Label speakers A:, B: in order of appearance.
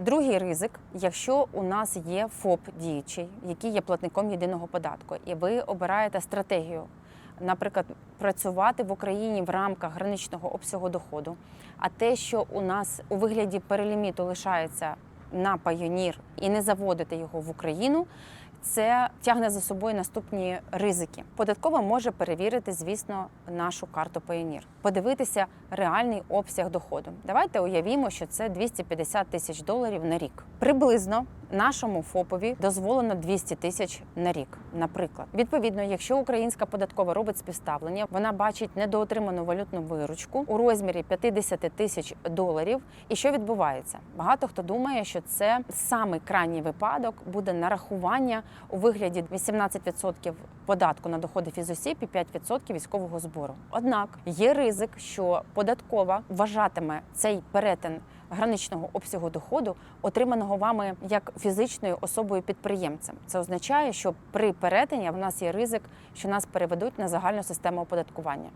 A: Другий ризик, якщо у нас є ФОП діючий, який є платником єдиного податку, і ви обираєте стратегію, наприклад, працювати в Україні в рамках граничного обсягу доходу, а те, що у нас у вигляді переліміту лишається на пайонір і не заводити його в Україну. Це тягне за собою наступні ризики. Податкова може перевірити, звісно, нашу карту Payoneer, подивитися реальний обсяг доходу. Давайте уявімо, що це 250 тисяч доларів на рік. Приблизно нашому ФОПові дозволено 200 тисяч на рік. Наприклад, відповідно, якщо українська податкова робить співставлення, вона бачить недоотриману валютну виручку у розмірі 50 тисяч доларів. І що відбувається? Багато хто думає, що це самий крайній випадок буде нарахування у вигляді 18% податку на доходи фізосіб і 5% військового збору. Однак є ризик, що податкова вважатиме цей перетин граничного обсягу доходу, отриманого вами як фізичною особою підприємцем. Це означає, що при перетині в нас є ризик, що нас переведуть на загальну систему оподаткування.